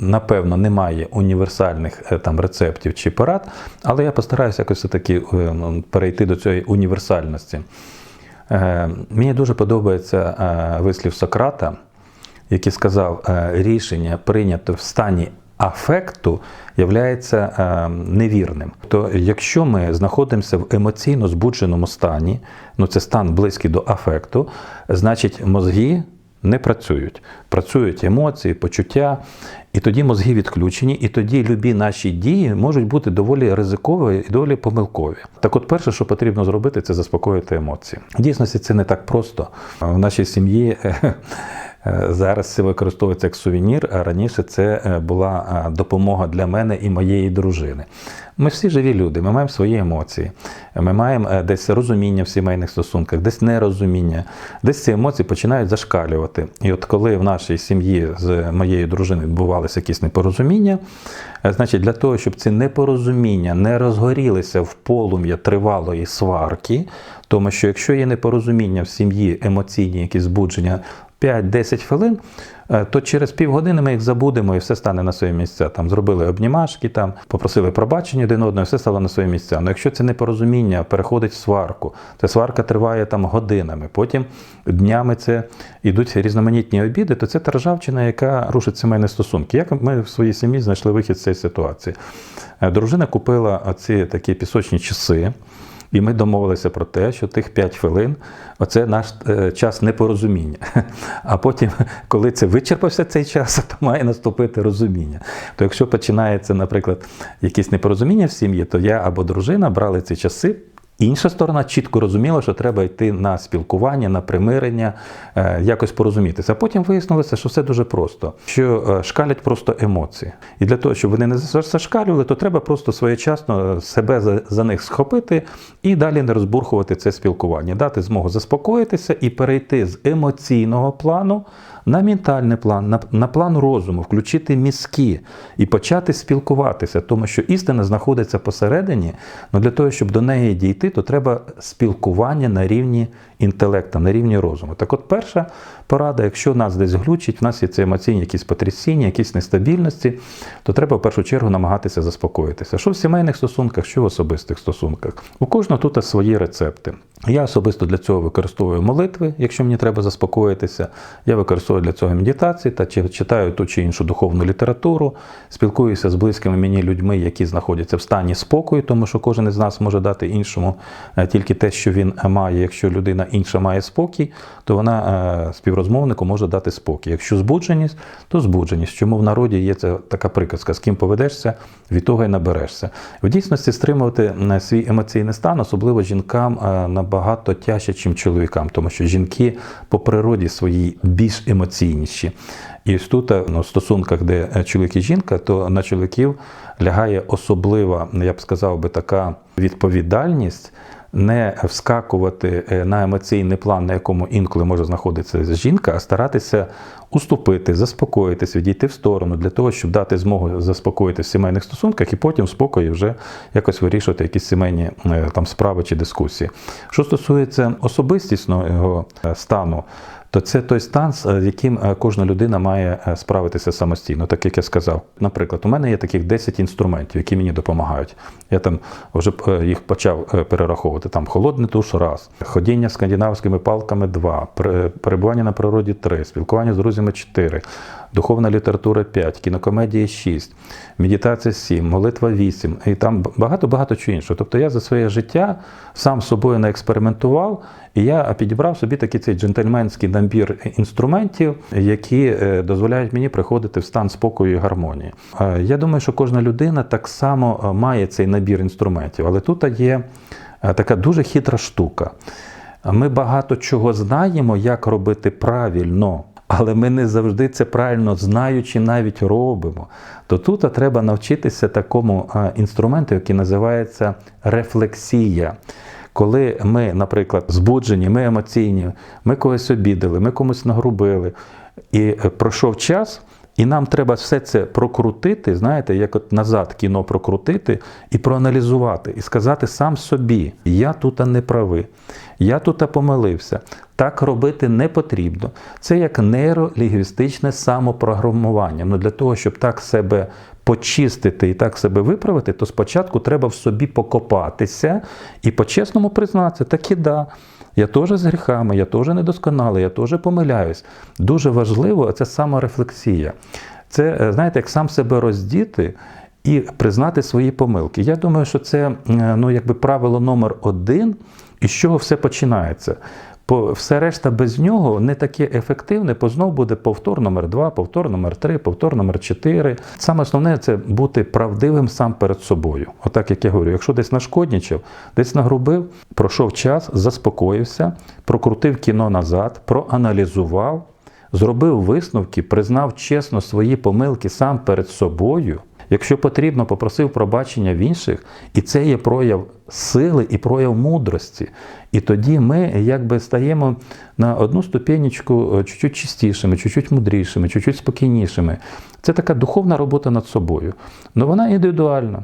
Напевно, немає універсальних е, там рецептів чи порад, але я постараюся якось все-таки е, перейти до цієї універсальності. Е, Мені дуже подобається вислів Сократа, який сказав, рішення прийнято в стані афекту являється невірним. То якщо ми знаходимося в емоційно збудженому стані, ну це стан близький до афекту, значить мозги не працюють. Працюють емоції, почуття, і тоді мозги відключені, і тоді любі наші дії можуть бути доволі ризикові і доволі помилкові. Так от, перше, що потрібно зробити, це заспокоїти емоції. В дійсності це не так просто. В нашій сім'ї е, зараз це використовується як сувенір, а раніше це е, була е, допомога для мене і моєї дружини. Ми всі живі люди, ми маємо свої емоції, ми маємо е, десь розуміння в сімейних стосунках, десь нерозуміння, десь ці емоції починають зашкалювати. І от коли в нашій сім'ї з моєю дружиною відбувалися якісь непорозуміння, е, значить для того, щоб ці непорозуміння не розгорілися в полум'я тривалої сварки, тому що якщо є непорозуміння в сім'ї, емоційні якісь збудження, 5-10 хвилин, е, то через півгодини ми їх забудемо і все стане на свої місця. Там зробили обнімашки, там попросили пробачення один одного, і все стало на свої місця. Але якщо це непорозуміння переходить в сварку, ця сварка триває там годинами, потім днями це йдуть різноманітні обіди, то це та ржавчина, яка рушить сімейні стосунки. Як ми в своїй сім'ї знайшли вихід з цієї ситуації? Е, Дружина купила оці такі пісочні часи. І ми домовилися про те, що тих 5 хвилин оце наш е, час непорозуміння. А потім, коли це вичерпався цей час, то має наступити розуміння. То якщо починається, наприклад, якісь непорозуміння в сім'ї, то я або дружина брали ці часи. Інша сторона чітко розуміла, що треба йти на спілкування, на примирення, е, якось порозумітися. А потім вияснилося, що все дуже просто, що е, шкалять просто емоції. І для того, щоб вони не зашкалювали, то треба просто своєчасно себе за, за них схопити і далі не розбурхувати це спілкування, дати змогу заспокоїтися і перейти з емоційного плану на ментальний план, на, на план розуму, включити мізки і почати спілкуватися, тому що істина знаходиться посередині. але для того, щоб до неї дійти, то треба спілкування на рівні інтелекту, на рівні розуму. Так от перша порада, якщо нас десь глючить, в нас є це емоційні якісь потрясіння, якісь нестабільності, то треба в першу чергу намагатися заспокоїтися. Що в сімейних стосунках, що в особистих стосунках. У кожного тут свої рецепти. Я особисто для цього використовую молитви, якщо мені треба заспокоїтися. Я використовую для цього медитації та читаю ту чи іншу духовну літературу, спілкуюся з близькими мені людьми, які знаходяться в стані спокою, тому що кожен із нас може дати іншому е, тільки те, що він має. Якщо людина інша має спокій, то вона е, співрозмовнику може дати спокій. Якщо збудженість, то збудженість. Чому в народі є ця така приказка: з ким поведешся, від того й наберешся. В дійсності стримувати е, свій емоційний стан, особливо жінкам, е, набагато тяжче, ніж чоловікам, тому що жінки по природі своїй більш емоційніші. І ось тут е, ну, в стосунках, де е, чоловік і жінка, то на чоловіків лягає особлива, я б сказав би, така відповідальність. Не вскакувати е, на емоційний план, на якому інколи може знаходитися жінка, а старатися уступити, заспокоїтися, відійти в сторону для того, щоб дати змогу заспокоїтися в сімейних стосунках і потім в спокої вже якось вирішувати якісь сімейні е, там справи чи дискусії. Що стосується особистісного е, стану, то це той стан, з яким е, кожна людина має е, справитися самостійно. Так як я сказав, наприклад, у мене є таких 10 інструментів, які мені допомагають. Я там вже е, їх почав е, перераховувати. Там холодний туш, раз, ходіння скандинавськими палками два, пере- перебування на природі три, спілкування з друзями чотири. Духовна література 5, кінокомедії 6, медитація 7, молитва 8, і там багато-багато чого іншого. Тобто я за своє життя сам собою не експериментував, і я підібрав собі такий цей джентльменський набір інструментів, які е, дозволяють мені приходити в стан спокою і гармонії. Е, Я думаю, що кожна людина так само е, має цей набір інструментів, але тут є така дуже хитра штука. Ми багато чого знаємо, як робити правильно. Але ми не завжди це правильно знаючи, навіть робимо. То тут треба навчитися такому інструменту, який називається рефлексія. Коли ми, наприклад, збуджені, ми емоційні, ми когось обідали, ми комусь нагрубили, і е, пройшов час, І нам треба все це прокрутити, знаєте, як от назад кіно прокрутити і проаналізувати, і сказати сам собі: я тут не правий, я тут помилився. Так робити не потрібно. Це як нейролінгвістичне самопрограмування. Ну для того, щоб так себе почистити і так себе виправити, то спочатку треба в собі покопатися і по-чесному признатися, так і да. Я теж з гріхами, я теж недосконалий, я теж помиляюсь. Дуже важливо це саморефлексія. Це, е, знаєте, як сам себе роздіти і признати свої помилки. Я думаю, що це е, ну, якби правило номер один, і з чого все починається. Все решта без нього не таке ефективне, бо знов буде повтор номер 2 повтор номер 3 повтор номер 4 Саме основне це бути правдивим сам перед собою. Отак, як я говорю, якщо десь нашкоднічав, десь нагрубив, пройшов час, заспокоївся, прокрутив кіно назад, проаналізував, зробив висновки, признав чесно свої помилки сам перед собою. Якщо потрібно, попросив пробачення в інших, і це є прояв сили і прояв мудрості. І тоді ми якби стаємо на одну ступенечку е, чуть-чуть чистішими, чуть-чуть мудрішими, чуть-чуть спокійнішими. Це така духовна робота над собою. але вона індивідуальна.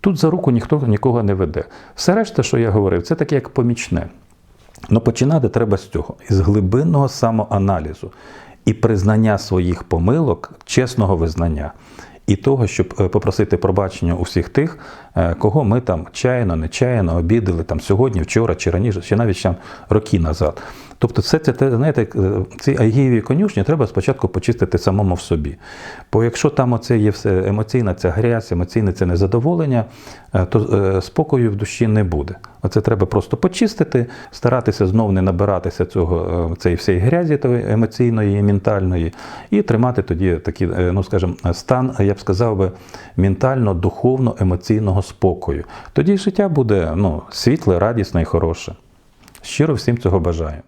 Тут за руку ніхто нікого не веде. Все решта, що я говорив, це таке як помічне. Ну починати треба з цього, із глибинного самоаналізу і признання своїх помилок, чесного визнання. І того, щоб е, попросити пробачення у всіх тих, е, кого ми там чайно, нечаянно обідали там сьогодні, вчора чи раніше, чи навіть там роки назад. Тобто, все це знаєте, е, ці агієві конюшні треба спочатку почистити самому в собі. Бо якщо там оце є все емоційна ця грязь, емоційне це незадоволення, то спокою в душі не буде. Оце треба просто почистити, старатися знов не набиратися цього цієї всієї грязі емоційної і ментальної, і тримати тоді такий, ну скажімо, стан, я б сказав би, ментально, духовно, емоційного спокою. Тоді життя буде ну, світле, радісне і хороше. Щиро всім цього бажаю.